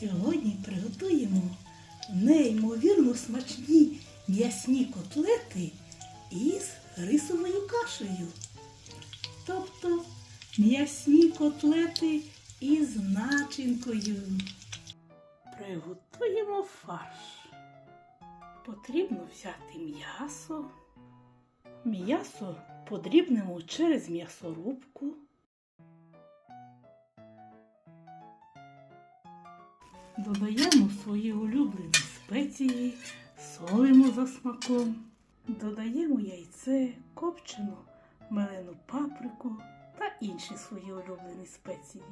Сьогодні приготуємо неймовірно смачні м'ясні котлети із рисовою кашею. Тобто м'ясні котлети із начинкою. Приготуємо фарш. Потрібно взяти м'ясо. М'ясо подрібнемо через м'ясорубку. Додаємо свої улюблені спеції, солимо за смаком, додаємо яйце, копчену, мелену паприку та інші свої улюблені спеції.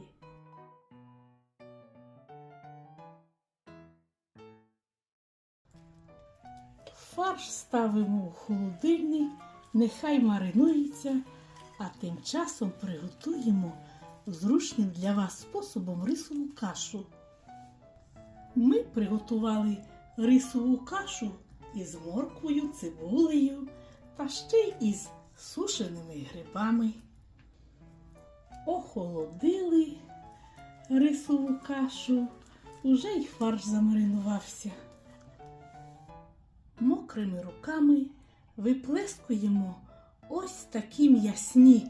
Фарш ставимо у холодильник, нехай маринується, а тим часом приготуємо зручним для вас способом рисову кашу. Ми приготували рисову кашу із морквою, цибулею та ще й із сушеними грибами. Охолодили рисову кашу, уже й фарш замаринувався. Мокрими руками виплескуємо ось такі м'ясні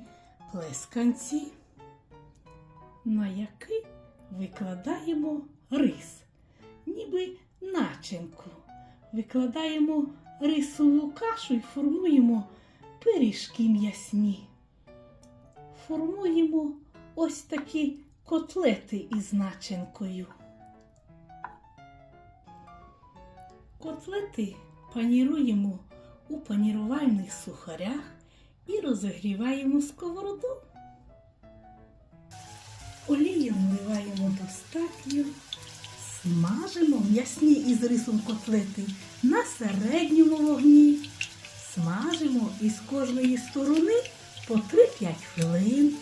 плесканці, на які викладаємо рис ніби начинку. Викладаємо рисову кашу і формуємо пиріжки м'ясні. Формуємо ось такі котлети із начинкою. Котлети паніруємо у панірувальних сухарях і розігріваємо сковороду. Олію вливаємо достатньо. Смажимо м'ясні із рисом котлети на середньому вогні. Смажимо із кожної сторони по 3-5 хвилин.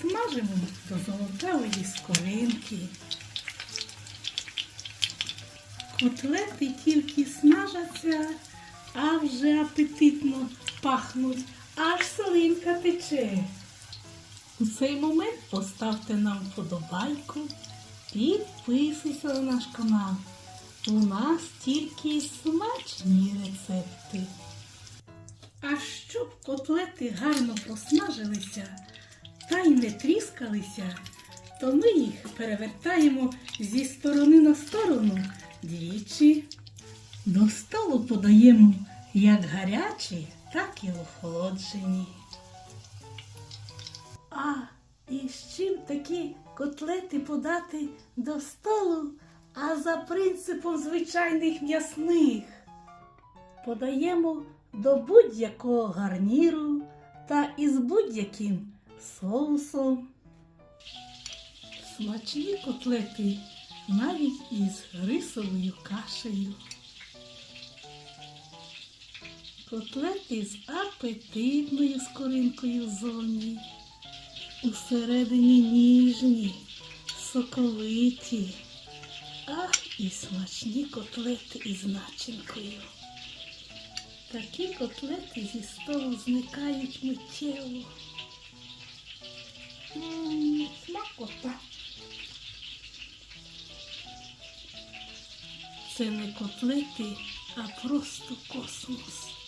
Смажимо до золотавої скоринки. Котлети тільки смажаться, а вже апетитно пахнуть, аж солинка тече. У цей момент поставте нам вподобайку. Підписуйся на наш канал. У нас тільки смачні рецепти. А щоб котлети гарно просмажилися та й не тріскалися, то ми їх перевертаємо зі сторони на сторону двічі. До столу подаємо як гарячі, так і охолоджені. З чим такі котлети подати до столу, а за принципом звичайних м'ясних. Подаємо до будь-якого гарніру та із будь-яким соусом. Смачні котлети навіть із рисовою кашею. Котлети з апетитною скоринкою ззовні. Усередині ніжні, соковиті, ах і смачні котлети із начинкою. Такі котлети зі столу зникають миттєво. М, Смакота. Це не котлети, а просто космос.